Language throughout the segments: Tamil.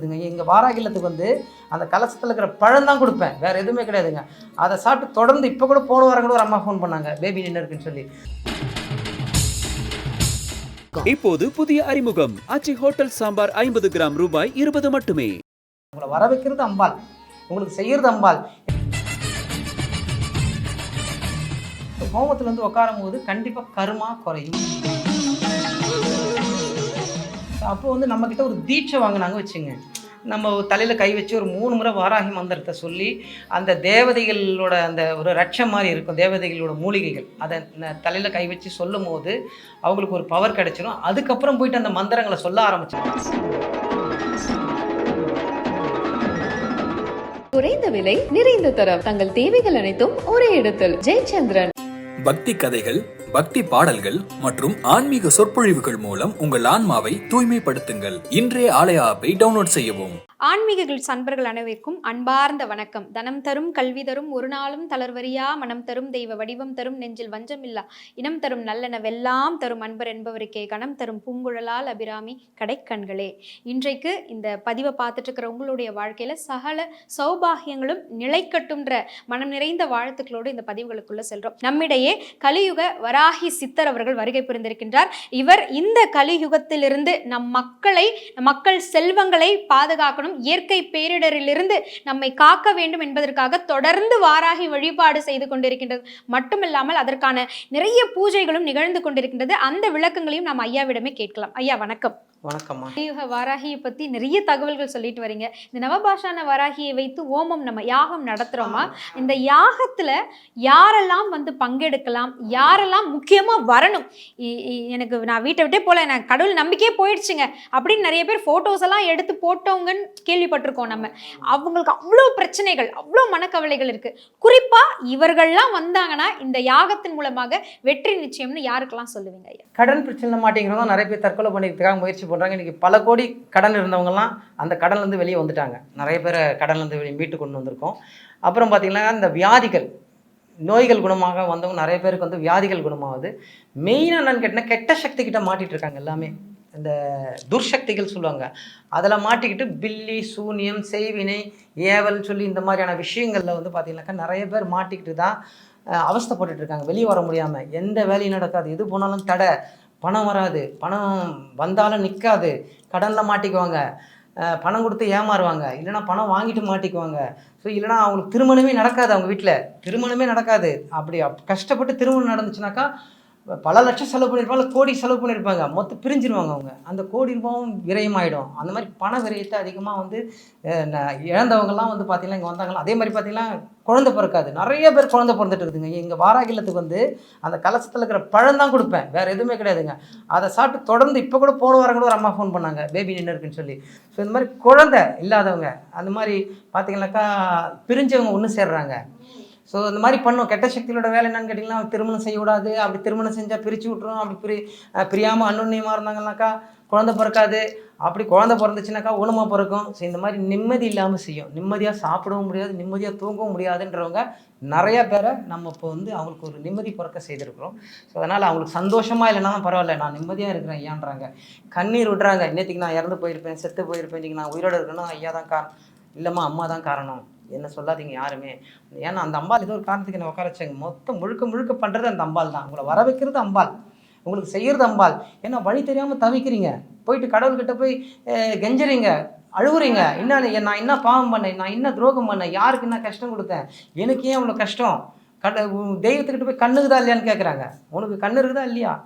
இதுங்க எங்கள் வாராகிலத்துக்கு வந்து அந்த கலசத்தில் இருக்கிற பழம் தான் கொடுப்பேன். வேறு எதுவுமே கிடையாதுங்க. அதை சாப்பிட்டு தொடர்ந்து இப்போ கூட போன வாரம் கூட ஒரு அம்மா ஃபோன் பண்ணாங்க. பேபி நின்று இருக்குன்னு சொல்லி. இப்போது புதிய அறிமுகம். அச்சி ஹோட்டல் சாம்பார் ஐம்பது கிராம் ரூபாய் இருபது மட்டுமே. உங்களை வர வைக்கிறது அம்பாள். உங்களுக்கு செய்கிறது அம்பாள். ஹோமத்தில் வந்து உட்காரும் போது கண்டிப்பாக கருமா குறையும். அப்போ வந்து நம்மக்கிட்ட ஒரு தீட்சை வாங்கினாங்க வச்சுங்க. நம்ம தலையில் கை வச்சு ஒரு மூணு முறை வாராகி மந்திரத்தை சொல்லி அந்த தேவதைகளோட அந்த ஒரு ரட்சம் மாதிரி இருக்கும் தேவதைகளோட மூலிகைகள். அதை தலையில் கை வச்சு சொல்லும் போது அவங்களுக்கு ஒரு பவர் கிடைச்சிரும். அதுக்கப்புறம் போயிட்டு அந்த மந்திரங்களை சொல்ல ஆரம்பிச்சிடும் குறைந்த விலை நிறைந்த தரம். தங்கள் தேவைகள் அனைத்தும் ஒரே இடத்தில். ஜெயச்சந்திரன். பக்தி கதைகள் பக்தி பாடல்கள் மற்றும் ஆன்மீக சொற்பொழிவுகள் மூலம் உங்கள் ஆன்மாவை தூய்மைப்படுத்துங்கள். இன்றைய ஆலய ஆப்பை டவுன்லோட் செய்யவும். ஆன்மீகங்கள் சன்பர்கள் அனைவருக்கும் அன்பார்ந்த வணக்கம். தனம் தரும் கல்வி தரும் ஒரு நாளும் தளர்வரியா மனம் தரும் தெய்வ வடிவம் தரும் நெஞ்சில் வஞ்சமில்லா இனம் தரும் நல்லெனவெல்லாம் தரும் அன்பர் என்பவருக்கே கணம் தரும் பூங்குழலால் அபிராமி கடைக்கண்களே. இன்றைக்கு இந்த பதிவை பார்த்துட்டு இருக்கிற உங்களுடைய வாழ்க்கையில சகல சௌபாகியங்களும் நிலைக்கட்டுன்ற மனம் நிறைந்த வாழ்த்துக்களோடு இந்த பதிவுகளுக்குள்ள செல்றோம். நம்மிடையே கலியுக வர வராகி சித்தர் அவர்கள் வருகை புரிந்திருக்கின்றார். இவர் இந்த கலியுகத்திலிருந்து நம் மக்களை மக்கள் செல்வங்களை பாதுகாக்கணும். இயற்கை பேரிடரிலிருந்து நம்மை காக்க வேண்டும் என்பதற்காக தொடர்ந்து வாராகி வழிபாடு செய்து கொண்டிருக்கின்றது. மட்டுமில்லாமல் அதற்கான நிறைய பூஜைகளும் நிகழ்ந்து கொண்டிருக்கின்றது. அந்த விளக்கங்களையும் நாம் ஐயாவிடமே கேட்கலாம். ஐயா வணக்கம். வணக்கம்மா. கலியுக வாராகியை பத்தி நிறைய தகவல்கள் சொல்லிட்டு வரீங்க. இந்த நவபாஷான வாராகியை வைத்து ஓமம் நம்ம யாகம் நடத்துறோமா? இந்த யாகத்துல யாரெல்லாம் வந்து பங்கெடுக்கலாம்? யாரெல்லாம் முக்கியமா வரணும்? எனக்கு நான் வீட்டை விட்டே போல எனக்கு கடவுள் நம்பிக்கையே போயிடுச்சுங்க. அப்படின்னு நிறைய பேர் போட்டோஸ் எல்லாம் எடுத்து போட்டவங்கன்னு கேள்விப்பட்டிருக்கோம் நம்ம. அவங்களுக்கு அவ்வளோ பிரச்சனைகள் அவ்வளோ மனக்கவலைகள் இருக்கு. குறிப்பா இவர்கள்லாம் வந்தாங்கன்னா இந்த யாகத்தின் மூலமாக வெற்றி நிச்சயம்னு யாருக்கெல்லாம் சொல்லுவீங்க கடன் பிரச்சனை மாட்டேங்கிறவங்க நிறைய பேர் தற்கொலை பண்ணிக்கிறதுக்காக முயற்சி பண்ணுறாங்க இன்றைக்கி பல கோடி கடன் இருந்தவங்கலாம் அந்த கடன்லேருந்து வெளியே வந்துட்டாங்க. நிறைய பேர் கடன்லேருந்து வெளியே மீட்டு கொண்டு வந்திருக்கோம். அப்புறம் பார்த்திங்கன்னா இந்த வியாதிகள் நோய்கள் குணமாக வந்தவங்க நிறைய பேருக்கு வந்து வியாதிகள் குணமாகுது. மெயினாக என்னன்னு கேட்டிங்கன்னா கெட்ட சக்தி கிட்ட இருக்காங்க எல்லாமே. இந்த துர்சக்திகள் சொல்லுவாங்க. அதில் மாட்டிக்கிட்டு பில்லி சூனியம் செய்வினை ஏவல் சொல்லி இந்த மாதிரியான விஷயங்களில் வந்து பார்த்திங்கனாக்கா நிறைய பேர் மாட்டிக்கிட்டு தான் அஹ், இருக்காங்க. வெளியே வர முடியாமல் எந்த வேலையும் நடக்காது. எது போனாலும் தடை. பணம் வராது. பணம் வந்தாலும் நிற்காது கடனில் மாட்டிக்குவாங்க. பணம் கொடுத்து ஏமாறுவாங்க. இல்லைனா பணம் வாங்கிட்டு மாட்டிக்குவாங்க. ஸோ இல்லைனா அவங்களுக்கு திருமணமே நடக்காது அவங்க வீட்டில் திருமணமே நடக்காது. அப்படி கஷ்டப்பட்டு திருமணம் நடந்துச்சுனாக்கா பல லட்சம் செலவு பண்ணியிருப்பாங்க கோடி செலவு பண்ணியிருப்பாங்க. மொத்தம் பிரிஞ்சிருவாங்க அவங்க. அந்த கோடி ரூபாவும் விரயமாயிடும். அந்த மாதிரி பண விரயத்தை அதிகமாக வந்து இழந்தவங்கலாம் வந்து பார்த்தீங்கன்னா இங்கே வந்தாங்களா அதே மாதிரி பார்த்தீங்கன்னா குழந்தை பிறக்காது. நிறைய பேர் குழந்தை பிறந்துட்டு இருக்குதுங்க. எங்கள் வாராகிலத்துக்கு வந்து அந்த கலசத்தில் இருக்கிற பழம் தான் கொடுப்பேன். வேறு எதுவுமே கிடையாதுங்க. அதை சாப்பிட்டு தொடர்ந்து இப்போ கூட போன வாரம் கூட ஒரு அம்மா ஃபோன் பண்ணாங்க. பேபி நின்று இருக்குன்னு சொல்லி. ஸோ இந்த மாதிரி குழந்தை இல்லாதவங்க அந்த மாதிரி பார்த்தீங்கன்னாக்கா பிரிஞ்சவங்க ஒன்று சேர்றாங்க. ஸோ இந்த மாதிரி பண்ணும். கெட்ட சக்திகளோட வேலை என்னன்னு கேட்டிங்கன்னா திருமணம் செய்யக்கூடாது. அப்படி திருமணம் செஞ்சால் பிரித்து விட்ரும் அப்படி பிரி பிரியாமல் அன்னுண்ணியமாக இருந்தாங்கனாக்கா குழந்தை பிறக்காது. அப்படி குழந்தை பிறந்துச்சுனாக்கா ஊனமாக பிறக்கும். ஸோ இந்த மாதிரி நிம்மதி இல்லாமல் செய்யும். நிம்மதியாக சாப்பிடவும் முடியாது. நிம்மதியாக தூங்கவும் முடியாதுன்றவங்க நிறைய பேரை நம்ம இப்போ வந்து அவங்களுக்கு ஒரு நிம்மதி பிறக்க செய்திருக்கிறோம். ஸோ அதனால் அவங்களுக்கு சந்தோஷமாக இல்லைனாலும் பரவாயில்ல. நான் நிம்மதியாக இருக்கிறேன் ஐயான்றாங்க. கண்ணீர் விடுறாங்க இன்னத்துக்கு நான் இறந்து போயிருப்பேன் செத்து போயிருப்பேன் இன்றைக்கி நான் உயிரோடு இருக்கணும் ஐயா தான் காரணம். இல்லைம்மா அம்மா தான் காரணம். என்ன சொல்லாதீங்க யாருமே. ஏன்னா அந்த அம்பாள் ஏதோ ஒரு காரணத்துக்கு என்ன உட்கார வச்சாங்க. மொத்தம் முழுக்க முழுக்க பண்ணுறது அந்த அம்பாள் தான். உங்களை வர வைக்கிறது அம்பாள். உங்களுக்கு செய்கிறது அம்பாள். ஏன்னா வழி தெரியாமல் தவிக்கிறீங்க. போயிட்டு கடவுள்கிட்ட போய் கெஞ்சுறீங்க அழுகுறீங்க என்ன நான் என்ன பாவம் பண்ணேன்? நான் என்ன துரோகம் பண்ணேன்? யாருக்கு என்ன கஷ்டம் கொடுத்தேன்? எனக்கு ஏன் அவ்வளோ கஷ்டம்? கட உ- தெய்வத்துக்கிட்ட போய் கண்ணுக்குதா இல்லையான்னு கேட்குறாங்க உனக்கு கண்ணு இருக்குதா இல்லையா?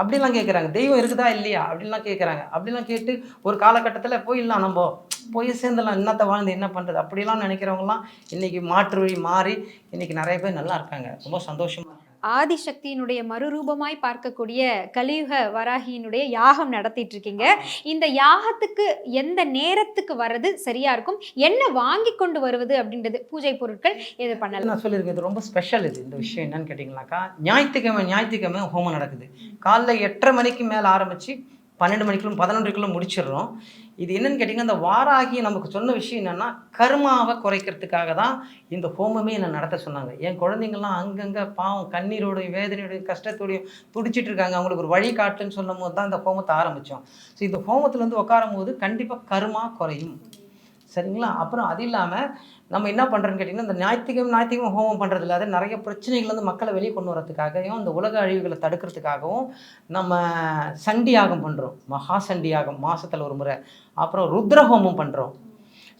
அப்படிலாம் கேட்குறாங்க தெய்வம் இருக்குதா இல்லையா? அப்படிலாம் கேட்குறாங்க அப்படிலாம் கேட்டு ஒரு காலகட்டத்தில் போயிடலாம் நம்ம. போய் சேர்ந்துடலாம். என்னத்தை வாழ்ந்து என்ன பண்ணுறது அப்படிலாம் நினைக்கிறவங்கலாம் இன்றைக்கி மாற்று வழி மாறி இன்றைக்கி நிறைய பேர் நல்லா இருக்காங்க. ரொம்ப சந்தோஷமாக ஆதிசக்தியினுடைய மறுரூபமாய் பார்க்கக்கூடிய கலியுக வராகியினுடைய யாகம் நடத்திட்டு இருக்கீங்க இந்த யாகத்துக்கு எந்த நேரத்துக்கு வர்றது சரியா இருக்கும்? என்ன வாங்கி கொண்டு வருவது அப்படின்றது பூஜை பொருட்கள் எது பண்ணலாம்? நான் சொல்லியிருக்கேன் இது ரொம்ப ஸ்பெஷல் இது. இந்த விஷயம் என்னன்னு கேட்டிங்கனாக்கா ஞாயிற்றுக்கிழமை ஞாயிற்றுக்கிழமை ஹோமம் நடக்குது. காலைல எட்டரை மணிக்கு மேலே ஆரம்பித்து பன்னெண்டு மணிக்குள்ள பதினொன்றுக்குள்ள முடிச்சிடுறோம். இது என்னன்னு கேட்டிங்கன்னா இந்த வாராகி நமக்கு சொன்ன விஷயம் என்னென்னா கர்மாவை குறைக்கிறதுக்காக தான் இந்த ஹோமமே என்னை நடத்த சொன்னாங்க. என் குழந்தைங்கள்லாம் அங்கங்கே பாவம் கண்ணீரோடையும் வேதனையோடையும் கஷ்டத்தோடையும் துடிச்சிட்டு இருக்காங்க. அவங்களுக்கு ஒரு வழி காட்டுன்னு சொல்லும் போது தான் இந்த ஹோமத்தை ஆரம்பித்தோம் ஸோ இந்த ஹோமத்தில் வந்து உட்காரும் போது கண்டிப்பாக கர்மா குறையும். சரிங்களா? அப்புறம் அது இல்லாமல் நம்ம என்ன பண்ணுறோன்னு கேட்டிங்கன்னா இந்த ஞாயிற்றுக்கிழமை ஞாயிற்றுக்கிழமை ஹோமம் பண்ணுறது இல்லாத நிறைய பிரச்சனைகள் வந்து மக்களை வெளியே கொண்டு வரதுக்காகவும் இந்த உலக அழிவுகளை தடுக்கிறதுக்காகவும் நம்ம சண்டி யாகம் பண்ணுறோம் மகா சண்டி யாகம் மாதத்தில் ஒரு முறை. அப்புறம் ருத்ர ஹோமம் பண்ணுறோம்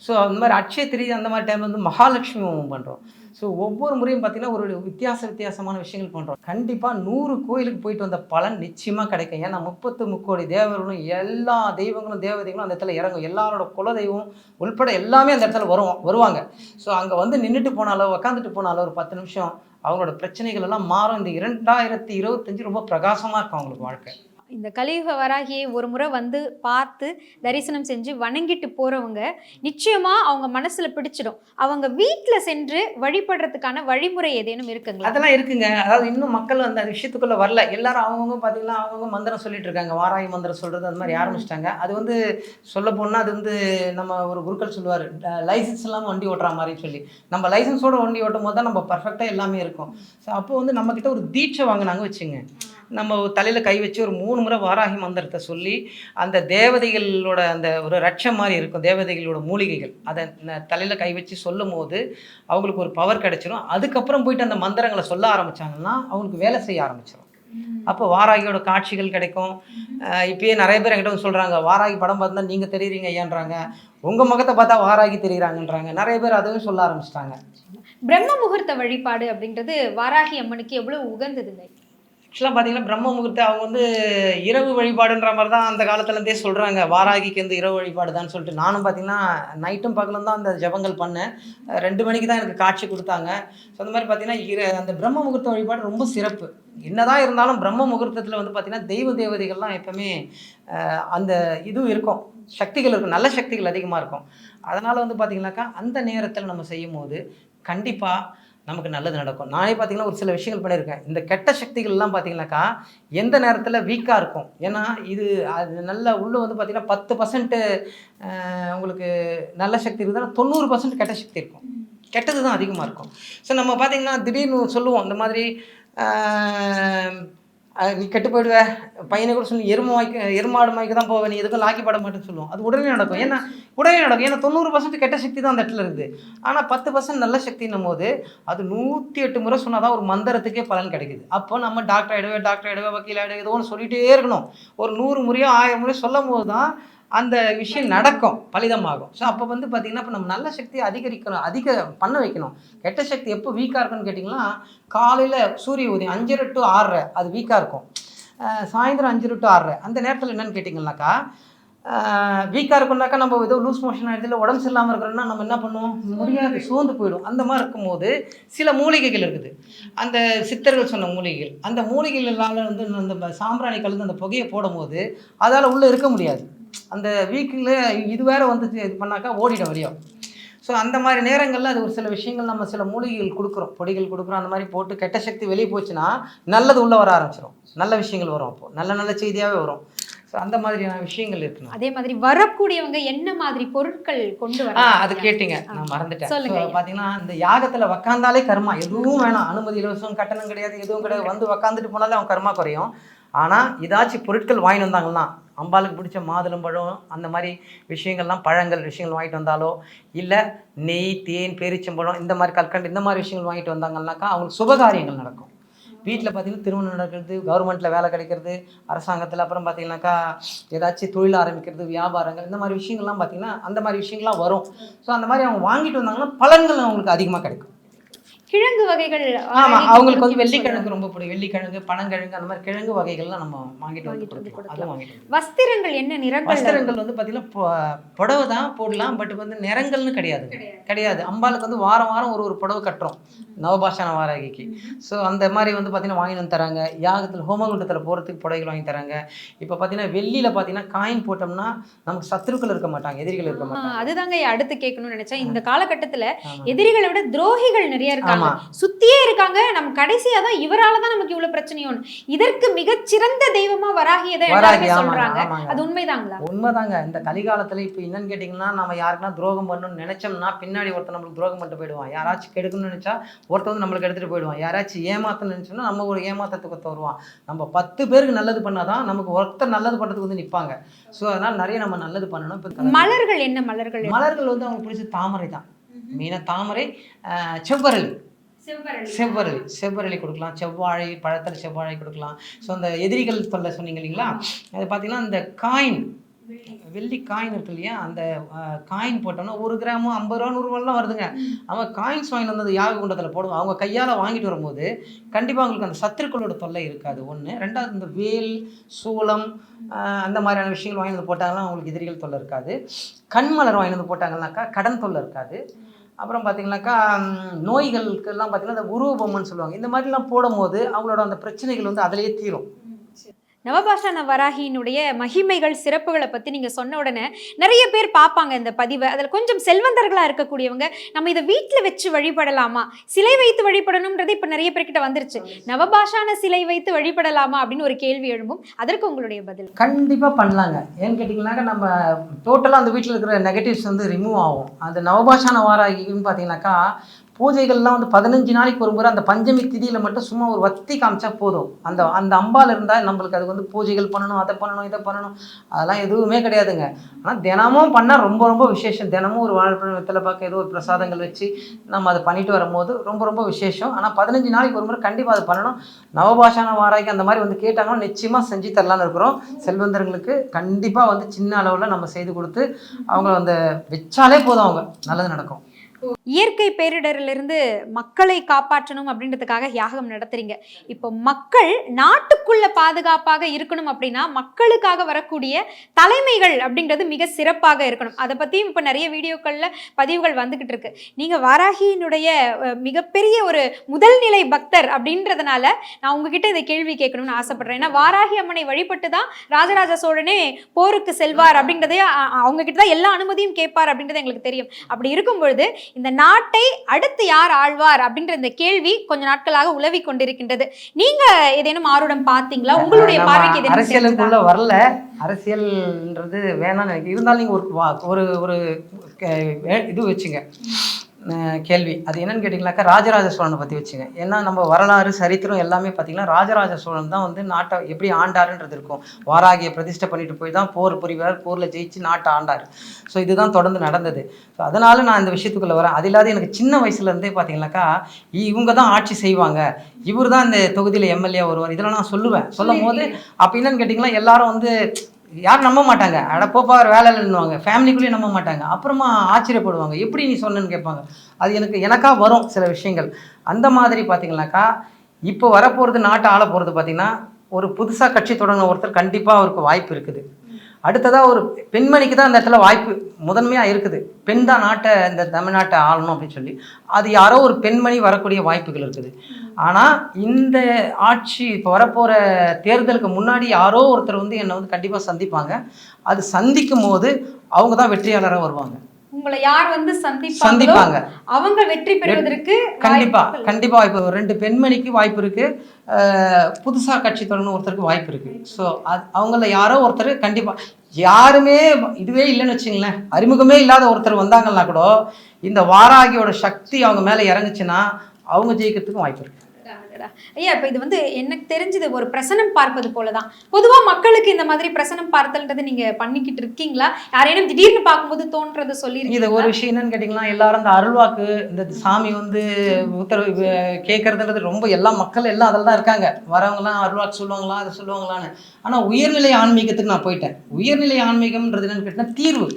ஸோ அந்த மாதிரி அட்சய திரி அந்த மாதிரி டைம் வந்து மகாலட்சுமி ஹோமம் பண்ணுறோம் ஸோ ஒவ்வொரு முறையும் பார்த்திங்கன்னா ஒரு வித்தியாச வித்தியாசமான விஷயங்கள் பண்ணுறோம் கண்டிப்பாக நூறு கோயிலுக்கு போயிட்டு வந்த பலன் நிச்சயமாக கிடைக்கும். ஏன்னா முப்பத்து முக்கோடி தேவர்களும் எல்லா தெய்வங்களும் தேவதைகளும் அந்த இடத்துல இறங்கும். எல்லாரோட குலதெய்வம் உள்பட எல்லாமே அந்த இடத்துல வரும் வருவாங்க. ஸோ அங்கே வந்து நின்றுட்டு போனாலோ உக்காந்துட்டு போனாலோ ஒரு பத்து நிமிஷம் அவங்களோட பிரச்சனைகள் எல்லாம் மாறும். இந்த இரண்டாயிரத்தி இருபத்தஞ்சு ரொம்ப பிரகாசமாக இருக்கும் அவங்களுக்கு வாழ்க்கை. இந்த கலியுக வராகியை ஒரு முறை வந்து பார்த்து தரிசனம் செஞ்சு வணங்கிட்டு போறவங்க நிச்சயமா அவங்க மனசுல பிடிச்சிடும். அவங்க வீட்ல சென்று வழிபடுறதுக்கான வழிமுறை ஏதேனும் இருக்குங்களா? அதெல்லாம் இருக்குங்க. அதாவது இன்னும் மக்கள் அந்த விஷயத்துக்குள்ள வரல. எல்லாரும் அவங்கவுங்க பார்த்தீங்கன்னா அவங்கவுங்க மந்திரம் சொல்லிட்டு இருக்காங்க. வாராகி மந்திரம் சொல்றது அந்த மாதிரி ஆரம்பிச்சிட்டாங்க. அது வந்து சொல்ல போனால் அது வந்து நம்ம ஒரு குருக்கள் சொல்லுவார் லைசன்ஸ் இல்லாமல் வண்டி ஓட்டுற மாதிரி சொல்லி. நம்ம லைசன்ஸோட வண்டி ஓட்டும் போது தான் நம்ம பர்ஃபெக்டாக எல்லாமே இருக்கும். ஸோ அப்போ வந்து நம்மக்கிட்ட ஒரு தீட்சை வாங்கினாங்க வச்சுங்க நம்ம தலையில் கை வச்சு ஒரு மூணு முறை வாராகி மந்திரத்தை சொல்லி அந்த தேவதைகளோட அந்த ஒரு ரட்சம் மாதிரி இருக்கும் தேவதைகளோட மூலிகைகள். அதை தலையில் கை வச்சு சொல்லும் போது அவங்களுக்கு ஒரு பவர் கிடைச்சிரும். அதுக்கப்புறம் போயிட்டு அந்த மந்திரங்களை சொல்ல ஆரம்பிச்சாங்கன்னா அவங்களுக்கு வேலை செய்ய ஆரம்பிச்சிடும் அப்போ வாராகியோட காட்சிகள் கிடைக்கும். இப்பயே நிறைய பேர் என்கிட்ட வந்து சொல்கிறாங்க வாராகி படம் பார்த்தா நீங்கள் தெரியுறீங்க ஐயான்றாங்க. உங்கள் முகத்தை பார்த்தா வாராகி தெரியுறாங்கன்றாங்க. நிறைய பேர் அதுவும் சொல்ல ஆரம்பிச்சிட்டாங்க. பிரம்ம முகூர்த்த வழிபாடு அப்படின்றது வாராகி அம்மனுக்கு எவ்வளவு உகந்ததுங்க ஆக்சுவலாக பார்த்தீங்கன்னா பிரம்ம முகூர்த்தம் அவங்க வந்து இரவு வழிபாடுன்ற மாதிரி தான் அந்த காலத்துலேருந்தே சொல்கிறாங்க வாராகிக்கு வந்து இரவு வழிபாடு தான் சொல்லிட்டு. நானும் பார்த்தீங்கன்னா நைட்டும் பகலும் தான் அந்த ஜபங்கள் பண்ணேன். ரெண்டு மணிக்கு தான் எனக்கு காட்சி கொடுத்தாங்க. ஸோ அந்த மாதிரி பார்த்தீங்கன்னா இர அந்த பிரம்ம முகூர்த்த வழிபாடு ரொம்ப சிறப்பு. என்னதான் இருந்தாலும் பிரம்ம முகூர்த்தத்தில் வந்து பார்த்தீங்கன்னா தெய்வ தேவதைகள்லாம் எப்பவுமே அந்த இதுவும் இருக்கும். சக்திகள் இருக்கும். நல்ல சக்திகள் அதிகமாக இருக்கும். அதனால் வந்து பார்த்தீங்கன்னாக்கா அந்த நேரத்தில் நம்ம செய்யும் போது கண்டிப்பாக நமக்கு நல்லது நடக்கும். நானே பார்த்தீங்கன்னா ஒரு சில விஷயங்கள் பண்ணியிருக்கேன். இந்த கெட்ட சக்திகள்லாம் பார்த்தீங்கன்னாக்கா எந்த நேரத்தில் வீக்காக இருக்கும்? ஏன்னா இது அது நல்ல உள்ளே வந்து பார்த்தீங்கன்னா பத்து பர்சன்ட்டு உங்களுக்கு நல்ல சக்தி இருக்குதுன்னா தொண்ணூறு பர்சன்ட் கெட்ட சக்தி இருக்கும். கெட்டது தான் அதிகமாக இருக்கும். ஸோ நம்ம பார்த்தீங்கன்னா திடீர்னு சொல்லுவோம் இந்த மாதிரி நீ கெட்டு போயிடுவ. பையனை கூட சொல்லி எருமை வாய்க்கு எருமாடு மாய்க்கு தான் போவேன் நீ எதுக்கும் லாக்கி பட மாட்டேன்னு சொல்லுவோம். அது உடனே நடக்கும். ஏன்னா உடனே நடக்கும். ஏன்னா தொண்ணூறு பர்சன்ட் கெட்ட சக்தி தான் அந்த இடத்துல இருக்குது ஆனால் பத்து பர்சன்ட் நல்ல சக்தின்னும் போது அது நூற்றி எட்டு முறை சொன்னால் தான் ஒரு மந்திரத்துக்கே பலன் கிடைக்குது. அப்போ நம்ம டாக்டர் ஆகிடுவே டாக்டர் ஆகிடுவே வக்கீல் ஆகிடுவே ஏதோ ஒன்று சொல்லிகிட்டே இருக்கணும். ஒரு நூறு முறையோ ஆயிரம் முறையோ சொல்லும் போது தான் அந்த விஷயம் நடக்கும் பலிதமாகும். ஸோ அப்போ வந்து பார்த்திங்கன்னா இப்போ நம்ம நல்ல சக்தியை அதிகரிக்கணும் அதிக பண்ண வைக்கணும். கெட்ட சக்தி எப்போ வீக்காக இருக்குன்னு கேட்டிங்கன்னா காலையில் சூரிய உதயம் அஞ்சரை டு ஆறரை அது வீக்காக இருக்கும். சாயந்தரம் அஞ்சரை டு ஆறரை. அந்த நேரத்தில் என்னென்னு கேட்டிங்கன்னாக்கா வீக்காக இருக்கும்னாக்கா நம்ம ஏதோ லூஸ் மோஷன் ஆகிடுது இல்லை உடம்பு சரியில்லாமல் இருக்கிறோம்னா நம்ம என்ன பண்ணுவோம்? முடியாது சோர்ந்து போயிடும். அந்த மாதிரி இருக்கும்போது சில மூலிகைகள் இருக்குது. அந்த சித்தர்கள் சொன்ன மூலிகைகள். அந்த மூலிகைகளால் வந்து அந்த சாம்பிராணி கலந்து அந்த புகையை போடும்போது அதால் உள்ளே இருக்க முடியாது. அந்த வீக்கில் இது வேற வந்து இது பண்ணாக்கா ஓடிடும் வரையும். ஸோ அந்த மாதிரி நேரங்களில் அது ஒரு சில விஷயங்கள் நம்ம சில மூலிகைகள் கொடுக்குறோம். பொடிகள் கொடுக்குறோம் அந்த மாதிரி போட்டு கெட்ட சக்தி வெளியே போச்சுன்னா நல்லது உள்ளே வர ஆரம்பிச்சிடும் நல்ல விஷயங்கள் வரும் அப்போ. நல்ல நல்ல செய்தியாகவே வரும். ஸோ அந்த மாதிரியான விஷயங்கள் இருக்குண்ணா அதே மாதிரி வரக்கூடியவங்க என்ன மாதிரி பொருட்கள் கொண்டு ஆ வர அது கேட்டீங்க. நான் மறந்துட்டேன். சொல்லுங்க. பாத்தீங்கன்னா இந்த யாகத்துல உக்காந்தாலே கர்மா. எதுவும் வேணாம். அனுமதி இலவசம் கட்டணம் கிடையாது எதுவும் கிடையாது. வந்து உக்காந்துட்டு போனாலே அவன் கர்மா குறையும். ஆனா ஏதாச்சும் பொருட்கள் வாங்கிட்டு வந்தாங்கன்னா அம்பாளுக்கு பிடிச்ச மாதுளம்பழம் அந்த மாதிரி விஷயங்கள்லாம் பழங்கள் விஷயங்கள் வாங்கிட்டு வந்தாலோ இல்லை நெய் தேன் பேரிச்சம்பழம் இந்த மாதிரி கற்கண்டு இந்த மாதிரி விஷயங்கள் வாங்கிட்டு வந்தாங்கன்னாக்கா அவங்களுக்கு சுபகாரியங்கள் நடக்கும். வீட்டில் பார்த்தீங்கன்னா திருமணம் நடக்கிறது கவர்மெண்ட்டில் வேலை கிடைக்கிறது அரசாங்கத்தில் அப்புறம் பார்த்தீங்கன்னாக்கா ஏதாச்சும் தொழில் ஆரம்பிக்கிறது வியாபாரங்கள் இந்த மாதிரி விஷயங்கள்லாம் பார்த்தீங்கன்னா அந்த மாதிரி விஷயங்கள்லாம் வரும். ஸோ அந்த மாதிரி அவங்க வாங்கிட்டு வந்தாங்கன்னா பலன்கள் அவங்களுக்கு அதிகமாக கிடைக்கும். கிழங்கு வகைகள் ஆரோக்கியத்துக்கு அவங்களுக்கு வந்து வெள்ளிக்கிழங்கு ரொம்ப பிடிக்கும். வெள்ளிக்கிழங்கு பனங்கிழங்கு அந்த மாதிரி கிழங்கு வகைகள்லாம் நம்ம வாங்கிட்டு வந்து கொடுக்கலாம். அதுவும் வாங்கிட்டு வஸ்திரங்கள் என்ன நிறங்கள் வஸ்திரங்கள் வந்து பார்த்தீங்கன்னா புடவை தான் போடலாம் பட் வந்து நிறங்கள்னு கிடையாது. கிடையாது. அம்பாளுக்கு வந்து வாரம் வாரம் ஒரு ஒரு புடவை கட்டுறோம் நவபாஷான வாராகிக்கு ஸோ அந்த மாதிரி வந்து பார்த்தீங்கன்னா வாங்கி வந்து தராங்க. யாகத்தில் ஹோமகுண்டத்தில் போகிறதுக்கு புடவைகள் வாங்கி தராங்க. இப்போ பார்த்தீங்கன்னா வெள்ளியில் பார்த்தீங்கன்னா காயின் போட்டோம்னா நமக்கு சத்துருக்கள் இருக்க மாட்டாங்க எதிரிகள் இருக்க மாட்டாங்க. அதுதாங்க அடுத்து கேட்கணும்னு நினைச்சேன். இந்த காலகட்டத்துல ஆமா. எதிரிகளை விட துரோகிகள் நிறைய இருக்காங்க. சுத்தியே இருக்காங்க. நம்ம கடைசியா தான் இவரால தான் நமக்கு இவ்வளவு பிரச்சனையும் இதற்கு மிகச்சிறந்த தெய்வமா வராகியதை சொல்றாங்க. அது உண்மைதாங்களா? உண்மைதாங்க. இந்த கலிகாலத்துல இப்போ என்னன்னு கேட்டிங்கன்னா நம்ம யாருக்குன்னா துரோகம் பண்ணணும்னு நினைச்சோம்னா பின்னாடி ஒருத்தர் நம்மளுக்கு துரோகம் பண்ணிட்டு போயிடுவான். யாராச்சும் கெடுக்கணும்னு நினைச்சா ஒருத்தர் வந்து நம்மளுக்கு எடுத்துட்டு போயிடுவான். யாராச்சும் ஏமாத்தணும்னு நினைச்சோம்னா நம்ம ஒரு ஏமாத்தத்துக்கு ஒருத்தர் வருவான். நம்ம பத்து பேருக்கு நல்லது பண்ணாதான் நமக்கு ஒருத்தர் நல்லது பண்றதுக்கு வந்து நிற்பாங்க ஸோ அதனால நிறைய நம்ம நல்லது பண்ணணும். இப்போ மலர்கள் என்ன மலர்கள்? மலர்கள் வந்து அவங்களுக்கு பிடிச்ச தாமரை தான். மெயினாக தாமரை ஆஹ், செவ்வரளி. செவ்வரளி கொடுக்கலாம். செவ்வாழை பழத்தில் செவ்வாழை கொடுக்கலாம். ஸோ அந்த எதிரிகள் தொல்லை சொன்னீங்க இல்லைங்களா? அது பார்த்தீங்கன்னா இந்த காயின் வெள்ளி காயின் இருக்கு இல்லையா? அந்த காயின் போட்டோம்னா ஒரு கிராமம் ஐம்பது ரூபா நூறுரூவாலாம் வருதுங்க. அவன் காயின்ஸ் வாங்கிட்டு வந்தது யாக குண்டத்தில் போடுவோம். அவங்க கையால் வாங்கிட்டு வரும்போது கண்டிப்பாக அவங்களுக்கு அந்த சத்துருக்களோட தொல்லை இருக்காது. ஒன்று ரெண்டாவது இந்த வேல் சூளம் அந்த மாதிரியான விஷயங்கள் வாங்கி வந்து போட்டாங்கன்னா அவங்களுக்கு எதிரிகள் தொல்லை இருக்காது. கண்மலர் வாங்கி வந்து போட்டாங்கன்னாக்கா கடன் தொல்லை இருக்காது. அப்புறம் பார்த்தீங்கன்னாக்கா நோய்களுக்கெல்லாம் பார்த்திங்கன்னா இந்த உருவ பொம்மைன்னு சொல்லுவாங்க. இந்த மாதிரிலாம் போடும்போது அவங்களோட அந்த பிரச்சனைகள் வந்து அதிலேயே தீரும். நவபாஷான வராகியினுடைய மகிமைகள் சிறப்புகளை பற்றி நீங்கள் சொன்ன உடனே நிறைய பேர் பார்ப்பாங்க இந்த பதிவை. அதில் கொஞ்சம் செல்வந்தர்களாக இருக்கக்கூடியவங்க நம்ம இதை வீட்டில் வச்சு வழிபடலாமா? சிலை வைத்து வழிபடணுன்றது இப்போ நிறைய பேர்கிட்ட வந்துருச்சு. நவபாஷான சிலை வைத்து வழிபடலாமா அப்படின்னு ஒரு கேள்வி எழும்பும். அதற்கு உங்களுடைய பதில். கண்டிப்பாக பண்ணலாங்க. ஏன்னு கேட்டிங்கனாக்கா நம்ம டோட்டலாக அந்த வீட்டில் இருக்கிற நெகட்டிவ்ஸ் வந்து ரிமூவ் ஆகும். அந்த நவபாஷான வாராகின்னு பார்த்தீங்கன்னாக்கா பூஜைகள்லாம் வந்து பதினஞ்சு நாளைக்கு ஒரு முறை அந்த பஞ்சமி திதியில் மட்டும் சும்மா ஒரு வத்தி காமிச்சா போதும். அந்த அந்த அம்பால் இருந்தால் நம்மளுக்கு அது வந்து பூஜைகள் பண்ணணும் அதை பண்ணணும் இதை பண்ணணும். அதெல்லாம் எதுவுமே கிடையாதுங்க. ஆனால் தினமும் பண்ணால் ரொம்ப ரொம்ப விசேஷம். தினமும் ஒரு வாழைப்பழம் வெத்தலை பார்க்க ஏதோ ஒரு பிரசாதங்கள் வச்சு நம்ம அதை பண்ணிட்டு வரும்போது ரொம்ப ரொம்ப விசேஷம். ஆனால் பதினஞ்சு நாளைக்கு ஒரு முறை கண்டிப்பாக அதை பண்ணணும். நவபாஷான வாராய்க்கு அந்த மாதிரி வந்து கேட்டாங்கன்னா நிச்சயமாக செஞ்சு தரலான்னு இருக்கிறோம். செல்வந்தர்களுக்கு கண்டிப்பாக வந்து சின்ன அளவில் நம்ம செய்து கொடுத்து அவங்க அந்த வச்சாலே போதும் அவங்க. நல்லது நடக்கும். இயற்கை பேரிடரிலிருந்து மக்களை காப்பாற்றணும் அப்படின்றதுக்காக யாகம் நடத்துறீங்க. இப்போ மக்கள் நாட்டுக்குள்ள பாதுகாப்பாக இருக்கணும் அப்படின்னா மக்களுக்காக வரக்கூடிய தலைமைகள் அப்படின்றது மிக சிறப்பாக இருக்கணும். அதை பற்றியும் இப்போ நிறைய வீடியோக்களில் பதிவுகள் வந்துகிட்டு இருக்கு. நீங்கள் வாராகியினுடைய மிகப்பெரிய ஒரு முதல்நிலை பக்தர் அப்படின்றதுனால நான் உங்ககிட்ட இதை கேள்வி கேட்கணும்னு ஆசைப்படுறேன். ஏன்னா வாராகி அம்மனை வழிபட்டு தான் ராஜராஜ சோழனே போருக்கு செல்வார் அப்படின்றதே அ- அவங்க கிட்ட தான் எல்லா அனுமதியும் கேட்பார் அப்படின்றது எங்களுக்கு தெரியும். அப்படி இருக்கும் பொழுது இந்த நாட்டை அடுத்து யார் ஆழ்வார் அப்படின்ற இந்த கேள்வி கொஞ்ச நாட்களாக உலவி கொண்டிருக்கின்றது. நீங்க ஏதேனும் ஆருடம் பார்த்தீங்களா? உங்களுடைய பார்வைக்கு அரசியலுக்குள்ள? வரல. அரசியல்ன்றது வேணாம்னு இருந்தாலும் நீங்கள் ஒரு ஒரு ஒரு இது வச்சுங்க. கேள்வி. அது என்னன்னு கேட்டிங்கனாக்கா ராஜராஜ சோழனை பற்றி வச்சுங்க. ஏன்னா நம்ம வரலாறு சரித்திரம் எல்லாமே பார்த்தீங்கன்னா ராஜராஜ சோழன் தான் வந்து நாட்டை எப்படி ஆண்டாருன்றது இருக்கும். வாராகியை பிரதிஷ்டை பண்ணிட்டு போய் தான் போர் புரிவார். போரில் ஜெயிச்சு நாட்டை ஆண்டார். ஸோ இதுதான் தொடர்ந்து நடந்தது. ஸோ அதனால நான் இந்த விஷயத்துக்குள்ளே வரேன். அது இல்லாத எனக்கு சின்ன வயசுலேருந்தே பார்த்தீங்கன்னாக்கா இவங்க தான் ஆட்சி செய்வாங்க. இவர் தான் இந்த தொகுதியில் எம்எல்ஏ வருவார். இதெல்லாம் நான் சொல்லுவேன். சொல்லும் போது அப்போ என்னன்னு கேட்டிங்கன்னா எல்லாரும் வந்து யாரும் நம்ப மாட்டாங்க. அட போப்பா அவர் வேலை இல்லைன்னுவாங்க. ஃபேமிலிக்குள்ளேயும் நம்ப மாட்டாங்க. அப்புறமா ஆச்சரியப்படுவாங்க. எப்படி நீ சொன்னேன்னு கேட்பாங்க. அது எனக்கு எனக்காக வரும் சில விஷயங்கள். அந்த மாதிரி பார்த்தீங்கன்னாக்கா இப்போ வரப்போகிறது நாட்டை ஆள போகிறது பார்த்திங்கன்னா ஒரு புதுசாக கட்சி தொடங்கின ஒருத்தர் கண்டிப்பாக அவருக்கு வாய்ப்பு இருக்குது. அடுத்ததாக ஒரு பெண்மணிக்கு தான் அந்த இடத்துல வாய்ப்பு முதன்மையாக இருக்குது. பெண் தான் நாட்டை இந்த தமிழ்நாட்டை ஆளணும் அப்படின்னு சொல்லி அது யாரோ ஒரு பெண்மணி வரக்கூடிய வாய்ப்புகள் இருக்குது. ஆனால் இந்த ஆட்சி இப்போ வரப்போகிற தேர்தலுக்கு முன்னாடி யாரோ ஒருத்தர் வந்து என்னை வந்து கண்டிப்பாக சந்திப்பாங்க. அது சந்திக்கும் போது அவங்க தான் வெற்றியாளராக வருவாங்க. உங்களை யார் வந்து சந்திப்பாங்க. அவங்க வெற்றி பெறுவதற்கு கண்டிப்பா. கண்டிப்பா வாய்ப்பு ரெண்டு பெண்மணிக்கு வாய்ப்பு இருக்கு. புதுசா கட்சி தொடங்கணும் ஒருத்தருக்கு வாய்ப்பு இருக்கு. ஸோ அது அவங்கள யாரோ ஒருத்தர் கண்டிப்பா யாருமே இதுவே இல்லைன்னு வச்சுங்களேன். அறிமுகமே இல்லாத ஒருத்தர் வந்தாங்கன்னா கூட இந்த வாராகியோட சக்தி அவங்க மேல இறங்குச்சுன்னா அவங்க ஜெயிக்கிறதுக்கும் வாய்ப்பு இருக்கு. இருக்குடா. ஐயா இப்போ இது வந்து எனக்கு தெரிஞ்சது ஒரு பிரசனம் பார்ப்பது போலதான். பொதுவா மக்களுக்கு இந்த மாதிரி பிரசனம் பார்த்தல்ன்றது நீங்க பண்ணிக்கிட்டு இருக்கீங்களா? யாரேனும் திடீர்னு பார்க்கும்போது தோன்றது சொல்லி இது ஒரு விஷயம் என்னன்னு கேட்டிங்கன்னா எல்லாரும் இந்த அருள்வாக்கு இந்த சாமி வந்து உத்தரவு கேட்கறதுன்றது ரொம்ப எல்லா மக்கள் எல்லாம் அதில் தான் இருக்காங்க. வரவங்களாம் அருள்வாக்கு சொல்லுவாங்களா அதை சொல்லுவாங்களான்னு. ஆனால் உயர்நிலை ஆன்மீகத்துக்கு நான் போயிட்டேன். உயர்நிலை ஆன்மீகம்ன்றது என்னன்னு கேட்டிங்கன்னா தீர்வு.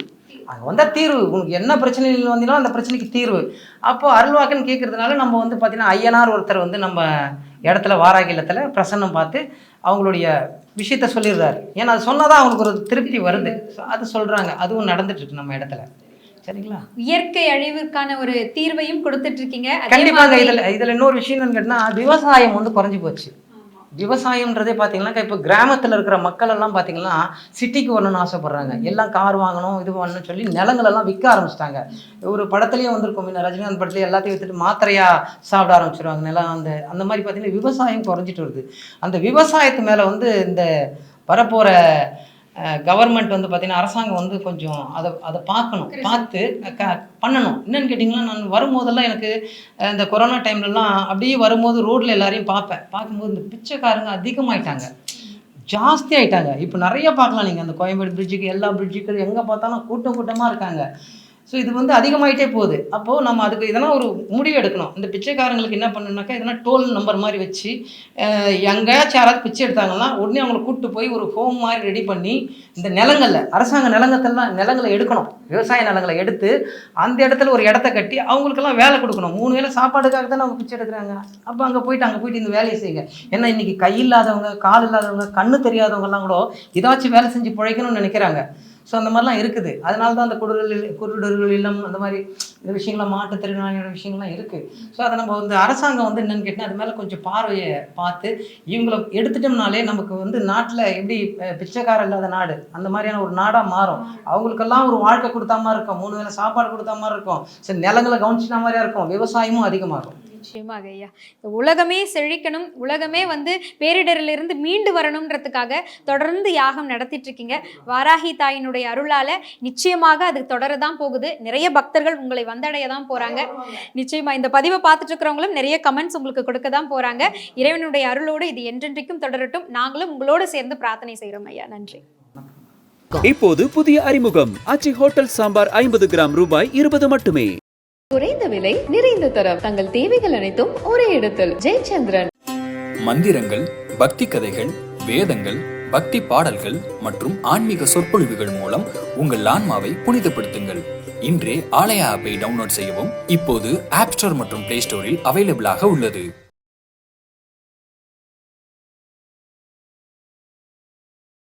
அங்கே வந்தால் தீர்வு. உனக்கு என்ன பிரச்சனைகள் வந்தாலும் அந்த பிரச்சனைக்கு தீர்வு. அப்போ அருள்வாக்குன்னு கேட்கறதுனால நம்ம வந்து பார்த்தீங்கன்னா ஐயனார் ஒருத்தர் வந்து நம்ம இடத்துல வாராகி இல்லத்துல பிரசன்னம் பார்த்து அவங்களுடைய விஷயத்த சொல்லிடுறாரு. ஏன்னா அது சொன்னாதான் அவங்களுக்கு ஒரு திருப்தி வருது. அது சொல்றாங்க. அதுவும் நடந்துட்டு இருக்கு நம்ம இடத்துல. சரிங்களா? இயற்கை அழிவுக்கான ஒரு தீர்வையும் கொடுத்துட்டு இருக்கீங்க அதே கண்டிப்பாங்க. மாதிரி- இதுல இதுல இன்னொரு விஷயம் என்னன்னு கேட்டினா விவசாயம் வந்து குறைஞ்சி போச்சு. விவசாயம்ன்றதே பார்த்தீங்கன்னா இப்போ கிராமத்தில் இருக்கிற மக்கள் எல்லாம் பார்த்தீங்கன்னா சிட்டிக்கு வரணும்னு ஆசைப்படுறாங்க. எல்லாம் கார் வாங்கணும் இது பண்ணணும்னு சொல்லி நிலங்களெல்லாம் விற்க ஆரம்பிச்சிட்டாங்க. ஒரு படத்துலேயே வந்திருக்கும் முன்ன ரஜினிகாந்த் படத்துலேயே எல்லாத்தையும் வித்துட்டு மாத்திரையாக சாப்பிட ஆரம்பிச்சிருவாங்க நிலம் அந்த அந்த மாதிரி பார்த்தீங்கன்னா விவசாயம் குறைஞ்சிட்டு வருது. அந்த விவசாயத்து மேலே வந்து இந்த வரப்போகிற கவர்மெண்ட் வந்து பார்த்தீங்கன்னா அரசாங்கம் வந்து கொஞ்சம் அதை அதை பார்க்கணும். பார்த்து க பண்ணணும். என்னன்னு கேட்டிங்கன்னா நான் வரும்போதெல்லாம் எனக்கு இந்த கொரோனா டைம்லலாம் அப்படியே வரும்போது ரோட்டில் எல்லாரையும் பார்ப்பேன். பார்க்கும்போது இந்த பிச்சைக்காரங்க அதிகமாயிட்டாங்க. ஜாஸ்தி ஆயிட்டாங்க. இப்போ நிறைய பார்க்கலாம். நீங்கள் அந்த கோயம்பேடு பிரிட்ஜுக்கு எல்லா பிரிட்ஜுக்கு எங்கே பார்த்தாலும் கூட்டம் கூட்டமாக இருக்காங்க. ஸோ இது வந்து அதிகமாயிட்டே போகுது. அப்போது நம்ம அதுக்கு இதெல்லாம் ஒரு முடிவு எடுக்கணும். இந்த பிச்சைக்காரங்களுக்கு என்ன பண்ணணும்னாக்கா இதெல்லாம் டோல் நம்பர் மாதிரி வச்சு எங்கேயாச்சும் யாராவது பிச்சை எடுத்தாங்கன்னா உடனே அவங்கள கூப்பிட்டு போய் ஒரு ஹோம் மாதிரி ரெடி பண்ணி இந்த நிலங்களில் அரசாங்க நிலங்கத்தெல்லாம் நிலங்களை எடுக்கணும். விவசாய நிலங்களை எடுத்து அந்த இடத்துல ஒரு இடத்த கட்டி அவங்களுக்கெல்லாம் வேலை கொடுக்கணும். மூணு வேளை சாப்பாடுக்காக தான் அவங்க பிச்சை எடுக்கிறாங்க. அப்போ அங்கே போயிட்டு அங்கே போயிட்டு இந்த வேலையை செய்யுங்க ஏன்னா இன்னைக்கு கை இல்லாதவங்க கால் இல்லாதவங்க கண்ணு தெரியாதவங்கலாம் கூட ஏதாச்சும் வேலை செஞ்சு பிழைக்கணும்னு நினைக்கிறாங்க. ஸோ அந்த மாதிரிலாம் இருக்குது. அதனால தான் அந்த குருடர்கள் குருடர்கள் இல்லம் அந்த மாதிரி இந்த விஷயங்கள்லாம் மாற்றுத்திறனாளியோட விஷயங்கள்லாம் இருக்குது ஸோ அதை நம்ம வந்து அரசாங்கம் வந்து என்னென்னு கேட்டால் அது மேலே கொஞ்சம் பார்வையை பார்த்து இவங்கள எடுத்துட்டோம்னாலே நமக்கு வந்து நாட்டில் எப்படி பிச்சைக்காரம் இல்லாத நாடு அந்த மாதிரியான ஒரு நாடாக மாறும். அவங்களுக்கெல்லாம் ஒரு வாழ்க்கை கொடுத்தா மாதிரி இருக்கும். மூணு வேளை சாப்பாடு கொடுத்தா மாதிரி இருக்கும். சரி நிலங்களை கவனிச்சிட்ட மாதிரியா இருக்கும். விவசாயமும் அதிகமாகும். நிச்சயமாக ஐயா. இந்த உலகமே செழிக்கணும் உலகமே வந்து பேரிடரிலிருந்து மீண்டு வரணுன்றதுக்காக தொடர்ந்து யாகம் நடத்திட்டு இருக்கீங்க வாராகி தாயினுடைய அருளால நிச்சயமாக அது தொடரதான் போகுது. நிறைய பக்தர்கள் உங்களை வந்தடைய தான் போறாங்க. நிச்சயமா இந்த பதிவை பார்த்துட்டு இருக்கிறவங்களும் நிறைய கமெண்ட்ஸ் உங்களுக்கு கொடுக்க தான் போறாங்க. இறைவனுடைய அருளோடு இது என்றென்றைக்கும் தொடரட்டும். நாங்களும் உங்களோடு சேர்ந்து பிரார்த்தனை செய்கிறோம் ஐயா. நன்றி. இப்போது புதிய அறிமுகம். அச்சி ஹோட்டல் சாம்பார் ஐம்பது கிராம் ரூபாய் இருபது மட்டுமே. குறைந்த விலை நிறைந்த தரம். தங்கள் தேவைகள் அனைத்தும் ஒரே இடத்தில். ஜெயச்சந்திரன். மந்திரங்கள் பக்தி கதைகள் வேதங்கள் பக்தி பாடல்கள் மற்றும் ஆன்மீக சொற்பொழிவுகள் மூலம் உங்கள் ஆன்மாவை புனிதப்படுத்துங்கள். இன்றே ஆலயா ஆப்பை டவுன்லோட் செய்யவும் இப்போது ஆப் ஸ்டோர் மற்றும் பிளே ஸ்டோரில் அவைலபிளாக உள்ளது.